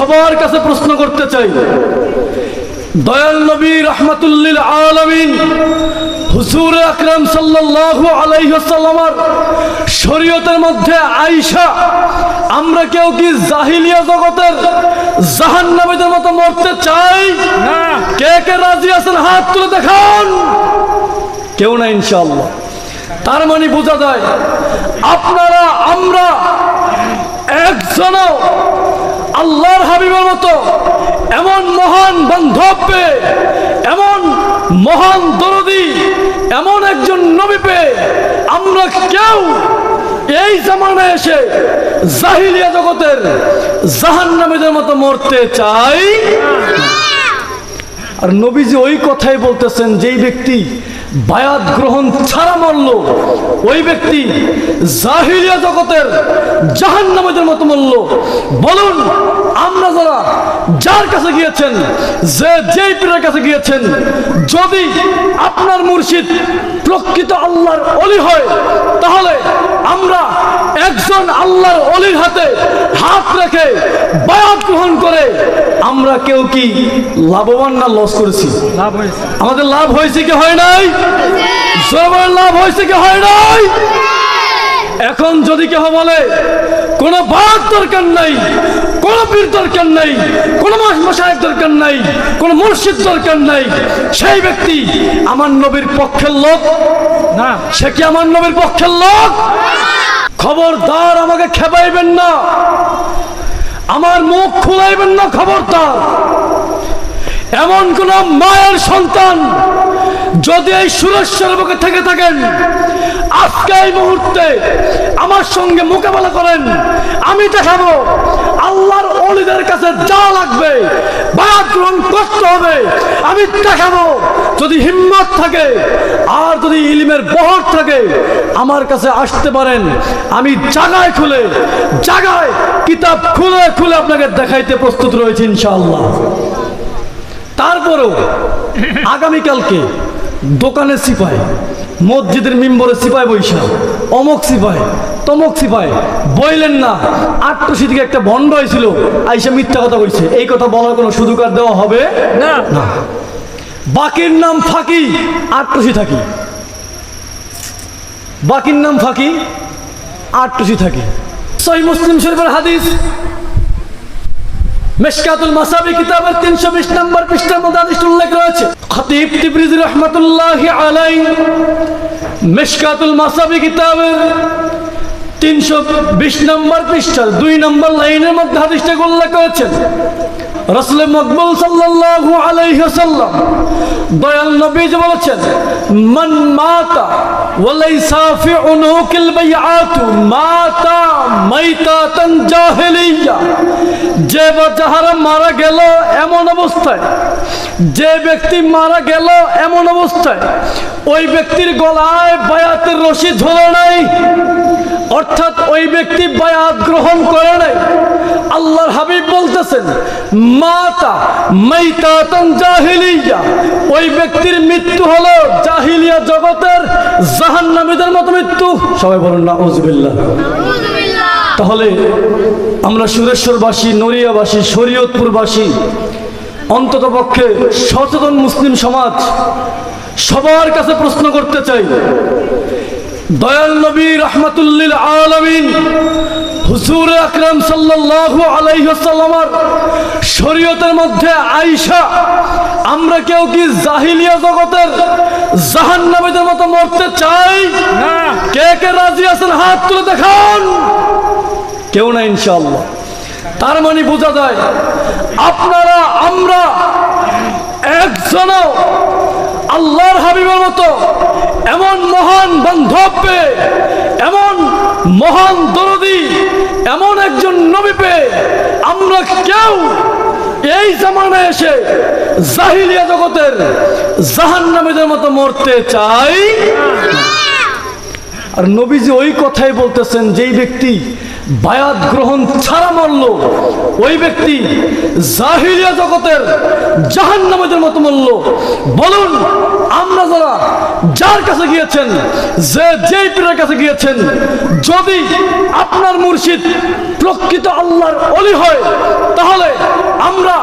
সবার কাছে প্রশ্ন করতে চাই। দয়াল নবী রহমতুল্লিল আলমিন হুজুর আকরাম সাল্লাল্লাহু আলাইহি শরীয়তের মধ্যে আয়েশা আমরা কেউ কি জাহিলিয়া জগতের জাহান্নামীদের মতো মরতে চাই? কে কে রাজি আছেন হাত তুলে দেখান। কেউ না ইনশাল্লাহ তার মানে বোঝা যায় আপনারা আমরা একজনও আল্লাহর হাবিবের মতো এমন মহান বান্ধব পেয়ে এমন মহান দরদি, এমন একজন নবী পেয়ে আমরা কেউ এই জামানায় এসে জাহিলিয়া জগতের জাহান্নামীদের মতো মরতে চাই? আর নবীজি ওই কথাই বলতেছেন, যেই ব্যক্তি বায়াত গ্রহণ ছাড়া মরল। ওই ব্যক্তি জাহিলিয়া জগতের জাহান্নামীদের মতো মরল। বলুন, আমরা যারা যার কাছে গিয়েছেন, যে যেই পীরের কাছে গিয়েছেন, যদি আপনার মুর্শিদ প্রকৃত আল্লাহর অলি হয়, তাহলে আমরা একজন আল্লাহর অলির হাতে হাত রেখে বায়াত গ্রহণ করে আমরা কেউ কি লাভবান না লস করেছি? লাভ হয়েছে। আমাদের লাভ হয়েছে কি হয় নাই? সবার লাভ হয়েছে কি হয় নাই? এখন যদি কেহ বলে কোন বাদ দরকার নাই কোন পীর দরকার নাই কোন মশায়ের দরকার নাই কোন মসজিদ দরকার নাই সেই ব্যক্তি আমার নবীর পক্ষের লোক? না। সে কি আমার নবীর পক্ষের লোক? খবরদার আমাকে খেপাইবেন না। আমার মুখ খুলাইবেন না খবরদার। এমন কোন মায়ের সন্তান যদি এই সুরেশ্বর বুকে থেকে থাকেন, আজকে এই মুহূর্তে আমার সঙ্গে মোকাবেলা করেন, আমি দেখাবো আল্লাহর অলিদের কাছে যা লাগবে, বায়াত গ্রহণ করতে হবে, আমি দেখাবো যদি হিম্মত থাকে আর যদি ইলিমের বহর থাকে আমার কাছে আসতে পারেন। আমি জাগায় খুলে জাগায় কিতাব খুলে খুলে আপনাকে দেখাইতে প্রস্তুত রয়েছে ইনশাআল্লাহ। তারপরেও আগামীকালকে দোকানে সিপাই মসজিদের মিম্বরে সিপাই বৈশা অমক সিপাই তমক সিপাই বইলেন না আটটুসি থেকে একটা বন্ড হয়েছিল আইসা মিথ্যা কথা বলছে এই কথা বলার কোনো সুযোগ আর দেওয়া হবে না। না। বাকির নাম ফাঁকি আটটুসি থাকি। বাকির নাম ফাঁকি আটটুসি থাকি। সহি মুসলিম শরীফের হাদিস, মেশকাতুল মাসাবি কিতাবের তিনশো বিশ নম্বর পৃষ্ঠার মধ্যে হাদিসটি উল্লেখ রয়েছে। খতিব তিবরিজি রহমতুল্লাহ আলাই মেশকাতুল মাসাবি কিতাবের তিনশো বিশ নম্বর পৃষ্ঠার দুই নম্বর লাইনের মধ্যে হাদিসটাকে উল্লেখ করেছেন রসুল মকবুল সাল্লাল্লাহু আলাইহি ওয়াসাল্লাম দয়াল নবী যে বলেছেন, মান মাতা ওয়ালাইসা ফি উনুকিল বাইআতু মাতা মাইতাতান জাহিলিয়া। যে বা মারা গেল এমন অবস্থায়, যে ব্যক্তি মারা গেল এমন অবস্থায়, ওই ব্যক্তির গলায় বায়াতের রশি ধরে নাই। অর্থাৎ ওই ব্যক্তি বায়াত গ্রহণ করে নাই। আল্লাহর হাবিব বলতেছেন মাতা মাইতাতান জাহিলিয়া। ওই ব্যক্তির মৃত্যু হলো জাহিলিয়া জগতের জাহান্নামীদের মতো মৃত্যু। সবাই বলুন না উজবিল্লাহ তাহলে আমরা সুরেশ্বরবাসী নড়িয়াবাসী শরীয়তপুরবাসী অন্তত পক্ষে সচেতন মুসলিম সমাজ সবার কাছে প্রশ্ন করতে চাই। দয়াল নবী রহমতুল্লিল আলমিন হুজুর আকরাম সাল্লাল্লাহু আলাইহি ওয়াসাল্লামের শরীয়তের মধ্যে আয়েশা আমরা কেউ কি জাহিলিয়া জগতের জাহান্নামীদের মতো মরতে চাই? না। কে কে রাজি আছেন? হাত তুলে দেখান। কেউ না ইনশাআল্লাহ। তার মানে বোঝা যায় আপনারা আমরা একজনও আল্লাহর হাবিবের মতো এমন মহান বান্ধব পেয়ে এমন মহান এমন একজন নবী পেয়ে আমরা কেউ এই জামানায় এসে জাহিলিয়া জগতের জাহান্নামীদের মতো মরতে চাই আর নবীজি ওই কথাই বলতেছেন, যেই ব্যক্তি বায়াত গ্রহণ ছাড়া মরল। ওই ব্যক্তি জাহিলিয়া জগতের জাহান্নামীদের মতো মরল। বলুন আমরা যারা যার কাছে গিয়েছেন যে যেই পীরের কাছে গিয়েছেন যদি আপনার মুর্শিদ প্রকৃত আল্লাহর অলি হয় তাহলে আমরা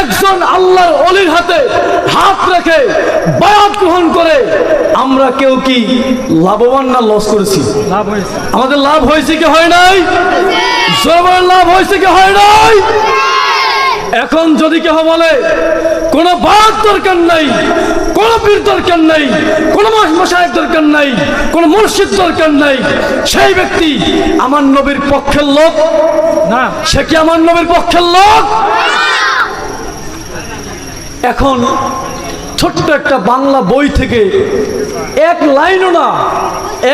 একজন আল্লাহর অলির হাতে হাত রেখে বায়াত গ্রহণ করে আমরা কেউ কি লাভবান না লস করেছি? লাভ হয়েছে। আমাদের লাভ হয়েছে কি হয় নাই? জোরবার লাভ হয়েছে কি হয় নাই? এখন যদি কেউ বলে কোনো বাদ দরকার নাই কোনো পীর দরকার নাই কোনো মশায়ের দরকার নাই কোনো মুর্শিদ দরকার নাই সেই ব্যক্তি আমার নবীর পক্ষের লোক? না। সে কি আমার নবীর পক্ষের লোক? এখন ছোট্ট একটা বাংলা বই থেকে এক লাইনও না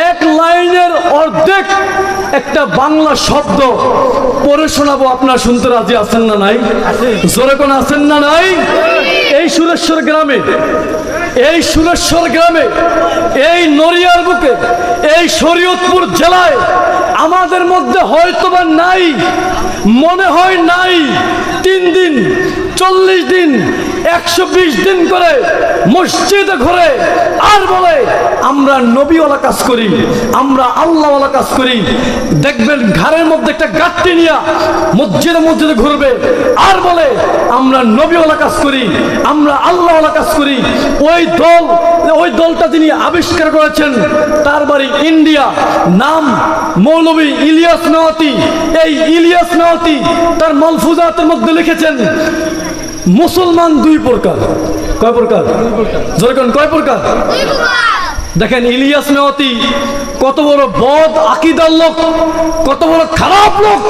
এক লাইনের অর্ধেক বাংলা শব্দ পড়ে শোনাবো। আপনার শুনতে রাজি আছেন না নাই? জোরে কোন আছেন না নাই? এই সুরেশ্বর গ্রামে, এই সুরেশ্বর গ্রামে, এই নড়িয়ার বুকে, এই শরীয়তপুর জেলায় আমাদের মধ্যে হয়তো বা নাই, মনে হয় নাই। তিন দিন, চল্লিশ দিন, একশো বিশ দিন করে মসজিদে ঘরে আর বলে আমরা নবীওয়ালা কাজ করি আমরা আল্লাহওয়ালা কাজ করি। দেখবেন ঘরের মধ্যে একটা গাঠটি নিয়ে মসজিদে মসজিদে ঘুরবে। আর বলে আমরা নবীওয়ালা কাজ করি আমরা আল্লাহওয়ালা কাজ করি। ওই দল ওই দলটা যিনি আবিষ্কার করেছেন তার বাড়ি ইন্ডিয়া। নাম মৌলবী ইলিয়াস নাওয়াতি। এই ইলিয়াস নাওয়াতি তার মলফুজাতের মধ্যে লিখেছেন মুসলমান দুই প্রকার। কয় প্রকার? যেরকম কয় প্রকার। দেখেন ইলিয়াস মেওয়াতি, কত বড় বদ আকিদার লোক, কত বড় খারাপ লোক।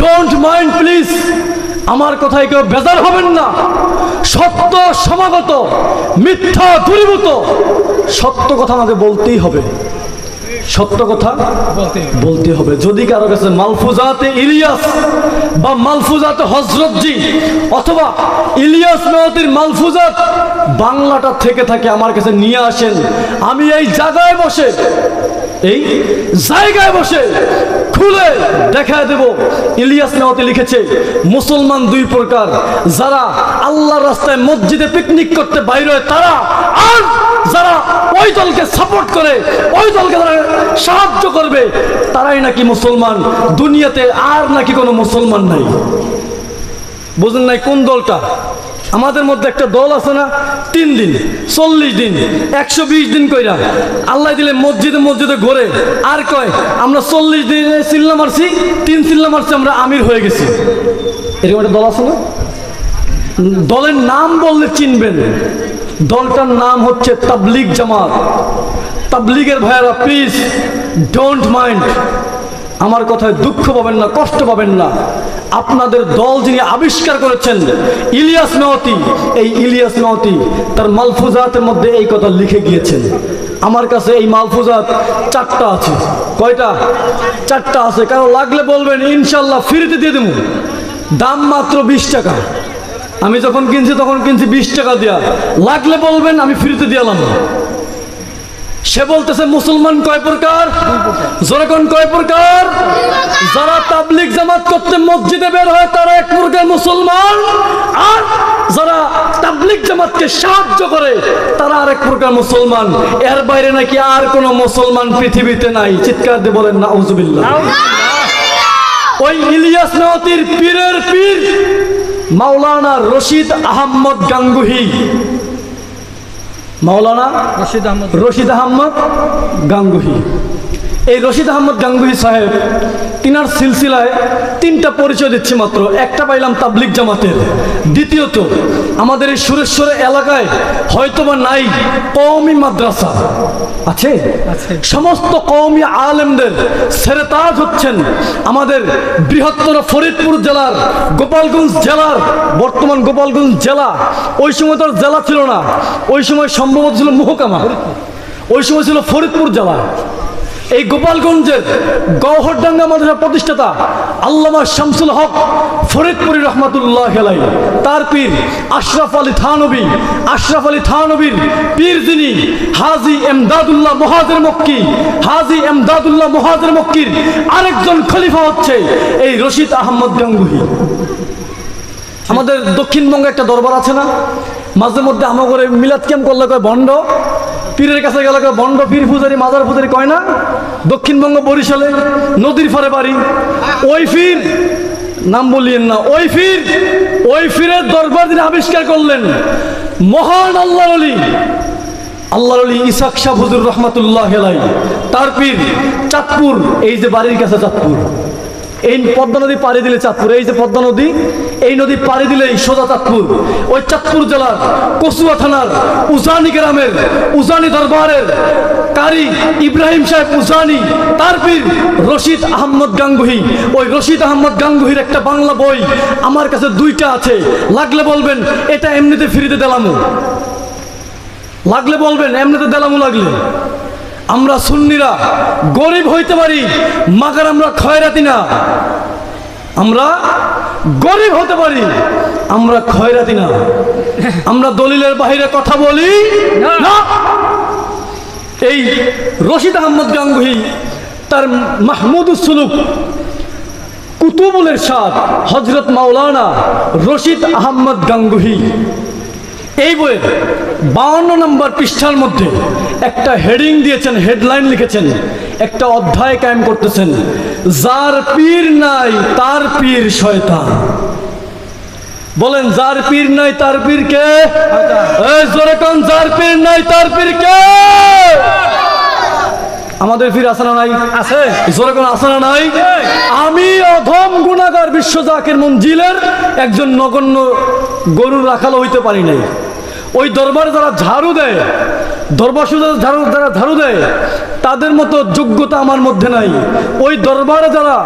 ডোন্ট মাইন্ড প্লিজ আমার কথায় কেউ বেজার হবেন না। সত্য সমাগত, মিথ্যা দূরীভূত। সত্য কথা আমাকে বলতেই হবে। সত্য কথা বলতে হবে। যদি কারও কাছে মালফুজাতে ইলিয়াস বা মালফুজাতে হজরতজি অথবা ইলিয়াস মেহতির মালফুজাত বাংলাটা থেকে থাকে, আমার কাছে নিয়ে আসেন। আমি এই জায়গায় বসে, এই জায়গায় বসে খুলে দেখা দেব। ইলিয়াস মেহতি লিখেছে, মুসলমান দুই প্রকার, যারা আল্লাহর রাস্তায় মসজিদে পিকনিক করতে বাইরে তারা আর যারা ওই দলকে সাপোর্ট করে, ওই দলকে যারা সাহায্য করবে, তারাই নাকি মুসলমান। দুনিয়াতে আর নাকি কোনো মুসলমান নাই। বুঝলেন নাই কোন দলটা? আমাদের মধ্যে একটা দল আছে না, তিন দিন, চল্লিশ দিন, একশো বিশ দিন কইরা। আল্লাহ দিলে মসজিদে মসজিদে ঘোরে। আর কয়, আমরা চল্লিশ দিনে চিল্লা মারছি, তিন চিল্লা মারছি, আমরা আমির হয়ে গেছি। এরকম একটা দল আছে না? দলের নাম বললে চিনবেন। দলটার নাম হচ্ছে তাবলিগ জামাত। তাবলিগের ভাইয়ারা প্লিজ ডোন্ট মাইন্ড আমার কথায় দুঃখ পাবেন না, কষ্ট পাবেন না। আপনাদের দল যিনি আবিষ্কার করেছেন, ইলিয়াস মেহতি এই ইলিয়াস মেহতি তার মালফুজাতের মধ্যে এই কথা লিখে গিয়েছেন। আমার কাছে এই মালফুজাত চারটা আছে। কয়টা? চারটা আছে। কারও লাগলে বলবেন, ইনশাল্লাহ ফ্রিতে দিয়ে দেবো। দাম মাত্র বিশ টাকা। আমি যখন কিনছি তখন কিনছি বিশ টাকা দেওয়া লাগলে বলবেন, আমি ফ্রিতে দিয়ালাম সে বলতেছে মুসলমান কয় প্রকার? জোরকন কয় প্রকার? যারা তাবলিক জামাত করতে মসজিদে বের হয় তারা এক প্রকার মুসলমান। আর যারা তাবলিক জামাতকে সাহায্য করে তারা আর এক প্রকার মুসলমান। এর বাইরে নাকি আর কোনো মুসলমান পৃথিবীতে নাই। চিৎকার দিয়ে বলেন না ওই ইলিয়াস নওয়াতির পীরের পীর মাওলানা রশিদ আহম্মদ গাঙ্গুহি। মাওলানা রশিদ আহমদ। রশিদ আহমদ গাঙ্গুহি। এই রশিদ আহমদ গাঙ্গুহি সাহেব তিনার সিলসিলায় তিনটা পরিচয় দিচ্ছি মাত্র। একটা পাইলাম তাবলিক জামাতের। দ্বিতীয়ত আমাদের এই সুরেশ্বর এলাকায় হয়তোবা নাই কওমি মাদ্রাসা। আছে? আছে। সমস্ত কওমি আলেমদের সেরেতাজ হচ্ছেন আমাদের বৃহত্তর ফরিদপুর জেলার গোপালগঞ্জ জেলার বর্তমান গোপালগঞ্জ জেলা। ওই সময় তো জেলা ছিল না। ওই সময় সম্ভবত ছিল মহকামা। ওই সময় ছিল ফরিদপুর জেলা। এই গোপালগঞ্জের গৌহরডাঙ্গা মাদ্রাসা প্রতিষ্ঠাতা আল্লামা শামসুল হক ফরিদপুরি রহমাতুল্লাহ আলাই তার পীর আশরাফ আলী থানবী, আশরাফ আলী থানবীর পীর যিনি হাজি এমদাদুল্লাহ মহাজের মক্কি, হাজি এমদাদুল্লাহ মহাজের মক্কির আরেকজন খলিফা হচ্ছে এই রশিদ আহমদ গাঙ্গুহি। আমাদের দক্ষিণবঙ্গে একটা দরবার আছে না? মাঝে মধ্যে আমাদের মিলাদ ক্যাম্প করলে কয় বন্ড? পীরের কাছে গেলে কয় বন্ড, পীর পূজারি, মাজার পূজারি কয় না? দক্ষিণবঙ্গ বরিশালে নদীর ফারে বাড়ি। ওই ফির, নাম বলিয়েন না, ওই ফির, ওই ফিরের দরবার তিনি আবিষ্কার করলেন। মহান আল্লাহ আলী আল্লাহ আলী ইসাক শাহ হুজুর রহমাতুল্লাহ তার পীর চাঁদপুর, এই যে বাড়ির কাছে চাঁদপুর। এই পদ্মা নদী পাড়ি দিলে চাঁদপুর, এই যে পদ্মা নদী, এই নদী পাড়ি দিলেই সোজা চাঁদপুর। ওই চাঁদপুর জেলার কসুয়া থানার উজানি গ্রামের, উজানি দরবারের কারি ইব্রাহিম সাহেব উজানি, তার পীর রশিদ আহমদ গাঙ্গুহি। ওই রশিদ আহমদ গাঙ্গুহির একটা বাংলা বই আমার কাছে দুইটা আছে। লাগলে বলবেন, এটা এমনিতে ফ্রিতে দিলামু। লাগলে বলবেন, এমনিতে দিলামু লাগলে। আমরা সুন্নিরা গরিব হইতে পারি মাগার আমরা খয়রাতি না। আমরা গরিব হতে পারি আমরা খয়রাতি না। আমরা দলিলের বাহিরে কথা বলি না। এই রশিদ আহমদ গাঙ্গুহি তার মাহমুদ সুলুক কুতুবুলের সাদ হজরত মাওলানা রশিদ আহমদ গাঙ্গুহি। এই বইয়ের বাউন্ন নম্বর পৃষ্ঠার মধ্যে একটা হেডিং দিয়েছেন হেডলাইন লিখেছেন একটা অধ্যায় কায়েম করতেছেন যার পীর নাই তার পীর শয়তান। বলেন যার পীর নাই তার পীর কে? জোরে কোন যার পীর নাই তার পীর কে? আমাদের পীর আছে না নাই? আছে। জোরে কোন আছে না নাই? আমি অধম গুণাগার বিশ্ব জাকের মঞ্জিলের একজন নগণ্য গরুর রাখালো হইতে পারি নাই। ওই দরবারে যারা ঝাড়ু দেয় দরবার শুধু ঝাড়ু যারা ঝাড়ু দেয় তাদের মতো যোগ্যতা আমার মধ্যে নাই। ওই দরবারে যারা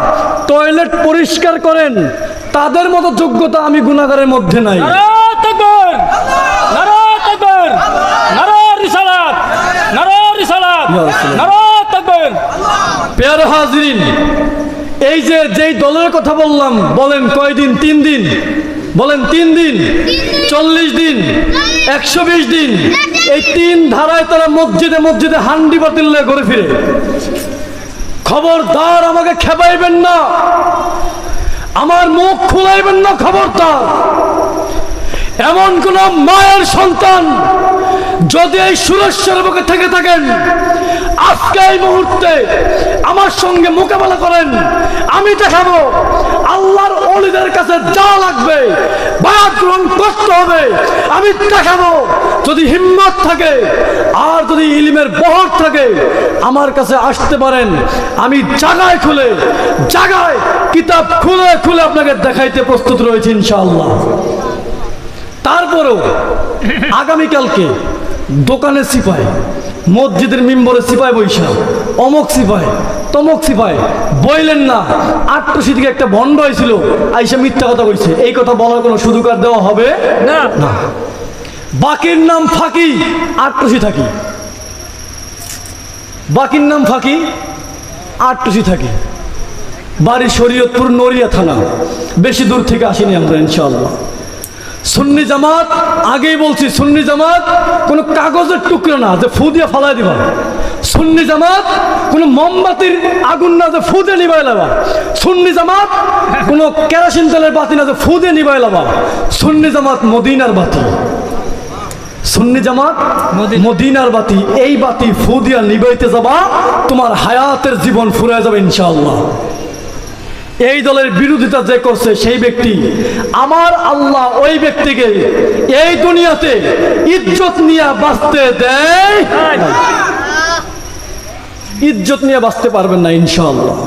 টয়লেট পরিষ্কার করেন তাদের মতো যোগ্যতা আমি গুণাগারের মধ্যে নাই। নারা তাকবীর নারা তাকবীর নারা রিসালাত নারা রিসালাত রাসূলুল্লাহ। নারা তাকবীর পেয়ার এই যে যেই দলের কথা বললাম বলেন কয়দিন? তিন দিন। বলেন তিন দিন চল্লিশ দিন। একশো বিশ দিন। এই তিন ধারায় তারা মসজিদে মসজিদে হান্ডি বাতিল ঘুরে ফিরে। খবরদার, আমাকে খেপাইবেন না। আমার মুখ খুলাইবেন না খবরদার। এমন কোন মায়ের সন্তান যদি এই সুরেশ্বর বুকে থেকে থাকেন, আজকে এই মুহূর্তে আমার সঙ্গে মোকাবেলা করেন, আমি দেখাবো আল্লাহর অলিদের কাছে যা লাগবে বায়াত গ্রহণ করতে হবে, আমি দেখাবো। যদি হিম্মত থাকে, আর যদি ইলিমের বহর থাকে, আমার কাছে আসতে পারেন। আমি জাগায় খুলে জাগায় কিতাব খুলে খুলে আপনাকে দেখাইতে প্রস্তুত রয়েছে ইনশাআল্লাহ। তারপরেও আগামীকালকে দোকানে সিপাই, মসজিদের মিম্বরে সিপাই বৈশা অমক সিপাই তমক সিপাই বইলেন না। আটটুসি থেকে একটা বন্ড হয়েছিল আইসা মিথ্যা কথা বলছে এই কথা বলার কোনো সুযোগ আর দেওয়া হবে না। না। বাকির নাম ফাঁকি আটটুসি থাকি। বাকির নাম ফাঁকি আটটুসি থাকি। বাড়ি শরীয়তপুর নড়িয়া থানা। বেশি দূর থেকে আসিনি আমরা ইনশাআল্লাহ। সুন্নি জামাত আগেই বলছি সুন্নি জামাত কোনো কাগজের টুকরো না যে ফু দিয়ে ফালাই দিবা। সুন্নি জামাত কোনো মোমবাতির আগুন না যে ফুদে নিবাই লাবা। সুন্নি জামাত কোনো কেরোসিন তেলের বাতি না যে ফুদে নিবাই লাবা। সুন্নি জামাত মদিনার বাতি। সুন্নি জামাত মদিনার বাতি এই বাতি ফু দিয়া নিবাইতে যাবা তোমার হায়াতের জীবন ফুরে যাবে ইনশাআল্লাহ। এই দলের বিরোধিতা যে করছে সেই ব্যক্তি আমার আল্লাহ ওই ব্যক্তিকে এই দুনিয়াতে ইজ্জত নিয়ে বাঁচতে দেয়। ইজ্জত নিয়ে বাঁচতে পারবেন না ইনশাআল্লাহ।